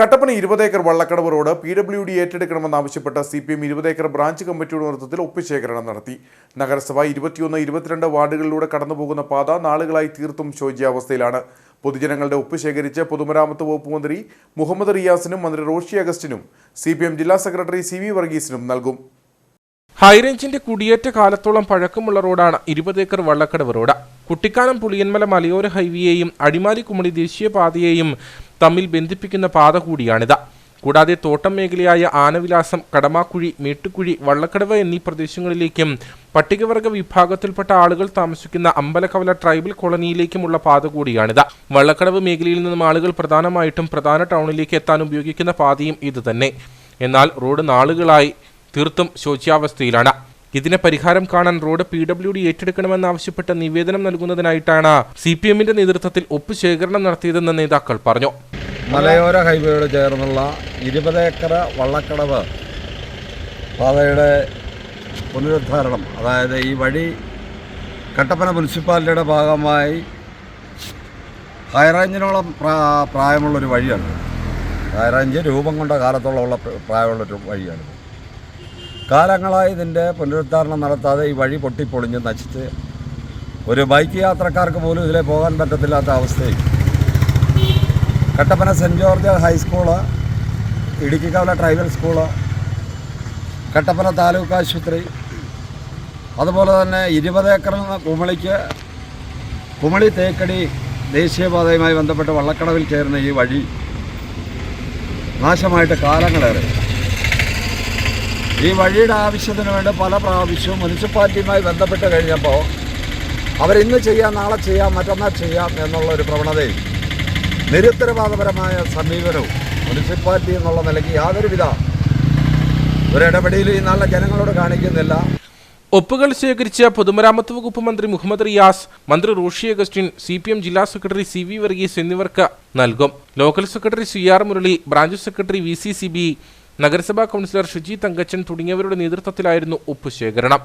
കട്ടപ്പന ഇരുപത് acre Vallakkadavu road P W D ഏറ്റെടുക്കണമെന്നാവശ്യപ്പെട്ട് C P M ഇരുപത് acre branch കമ്മിറ്റിയുടെ നേതൃത്വത്തിൽ ഒപ്പുശേഖരണം നടത്തി. നഗരസഭ ഇരുപത്തിയൊന്ന് ഇരുപത്തിരണ്ട് വാർഡുകളിലൂടെ കടന്നുപോകുന്ന പാത നാളുകളായി തീർത്തും ശോച്യാവസ്ഥയിലാണ്. പൊതുജനങ്ങളുടെ ഒപ്പ് ശേഖരിച്ച് പൊതുമരാമത്ത് വകുപ്പ് മന്ത്രി മുഹമ്മദ് റിയാസിനും മന്ത്രി റോഷി അഗസ്റ്റിനും സി പി എം ജില്ലാ സെക്രട്ടറി സി വി വർഗീസിനും നൽകും. ഹൈറേഞ്ചിന്റെ കുടിയേറ്റ കാലത്തോളം പഴക്കമുള്ള റോഡാണ് ഇരുപത് ഏക്കർ വള്ളക്കടവ് റോഡ്. കുട്ടിക്കാനം പുളിയന്മല മലയോര ഹൈവേയെയും അടിമാലി കുമളി ദേശീയപാതയെയും തമ്മിൽ ബന്ധിപ്പിക്കുന്ന പാത കൂടിയാണിത്. കൂടാതെ തോട്ടം മേഖലയായ ആനവിലാസം കടമാക്കുഴി മേട്ടുക്കുഴി വള്ളക്കടവ് എന്നീ പ്രദേശങ്ങളിലേക്കും പട്ടികവർഗ വിഭാഗത്തിൽപ്പെട്ട ആളുകൾ താമസിക്കുന്ന അമ്പലക്കവല ട്രൈബൽ കോളനിയിലേക്കുമുള്ള പാത കൂടിയാണിത്. വള്ളക്കടവ് മേഖലയിൽ നിന്നും ആളുകൾ പ്രധാനമായിട്ടും പ്രധാന ടൗണിലേക്ക് എത്താൻ ഉപയോഗിക്കുന്ന പാതയും ഇതുതന്നെ. എന്നാൽ റോഡ് നാളുകളായി തീർത്തും ശോച്യാവസ്ഥയിലാണ്. ഇതിനെ പരിഹാരം കാണാൻ റോഡ് പി ഡബ്ല്യു ഡി ഏറ്റെടുക്കണമെന്നാവശ്യപ്പെട്ട് നിവേദനം നൽകുന്നതിനായിട്ടാണ് സി പി എമ്മിന്റെ നേതൃത്വത്തിൽ ഒപ്പ് ശേഖരണം നടത്തിയതെന്ന് നേതാക്കൾ പറഞ്ഞു. മലയോര ഹൈവേയോട് ചേർന്നുള്ള ഇരുപത് ഏക്കർ വള്ളക്കടവ് പാതയുടെ പുനരുദ്ധാരണം അതായത് ഈ വഴി കട്ടപ്പന മുനിസിപ്പാലിറ്റിയുടെ ഭാഗമായി ഹൈറേഞ്ചിനോളം പ്രാ പ്രായമുള്ളൊരു വഴിയാണ്. ഹൈറേഞ്ച് രൂപം കൊണ്ട കാലത്തോളമുള്ള പ്ര- പ്രായമുള്ളൊരു വഴിയാണ്. കാലങ്ങളായി ഇതിന്റെ പുനരുദ്ധാരണം നടത്താതെ ഈ വഴി പൊട്ടിപ്പൊളിഞ്ഞ് നശിച്ച് ഒരു ബൈക്ക് യാത്രക്കാർക്ക് പോലും ഇതിലെ പോകാൻ പറ്റത്തില്ലാത്ത അവസ്ഥയിൽ Kattappana saint George high school Idukkikkavala tribal school Kattappana taluk ആശുപത്രി. അതുപോലെ തന്നെ ഇരുപത് നിന്ന് കുമളിക്ക് കുമളി തേക്കടി ദേശീയപാതയുമായി ബന്ധപ്പെട്ട് വള്ളക്കടവിൽ ചേർന്ന ഈ വഴി നാശമായിട്ട് കാലങ്ങളേറെ. ഈ വഴിയുടെ ആവശ്യത്തിന് വേണ്ടി പല പ്രാവശ്യവും മുനിസിപ്പാലിറ്റിയുമായി ബന്ധപ്പെട്ട് കഴിഞ്ഞപ്പോൾ അവരിന്ന് ചെയ്യാം നാളെ ചെയ്യാം മറ്റന്നാൾ ചെയ്യാം എന്നുള്ള ഒരു പ്രവണതയും നിരുത്തരവാദപരമായ സമീപനവും മുനിസിപ്പാലിറ്റി എന്നുള്ള നിലയ്ക്ക് യാതൊരുവിധ ഒരിടപെടലും ഈ നാളെ ജനങ്ങളോട് കാണിക്കുന്നില്ല. ഒപ്പുകൾ സ്വീകരിച്ച പൊതുമരാമത്ത് വകുപ്പ് മന്ത്രി മുഹമ്മദ് റിയാസ് മന്ത്രി Roshy Augustine C P M ജില്ലാ സെക്രട്ടറി സി വി വർഗീസ് എന്നിവർക്ക് നൽകും. Local secretary C R Murali branch secretary V C C B നഗരസഭാ കൗൺസിലർ ഷിജി തങ്കച്ചൻ തുടങ്ങിയവരുടെ നേതൃത്വത്തിലായിരുന്നു ഒപ്പുശേഖരണം.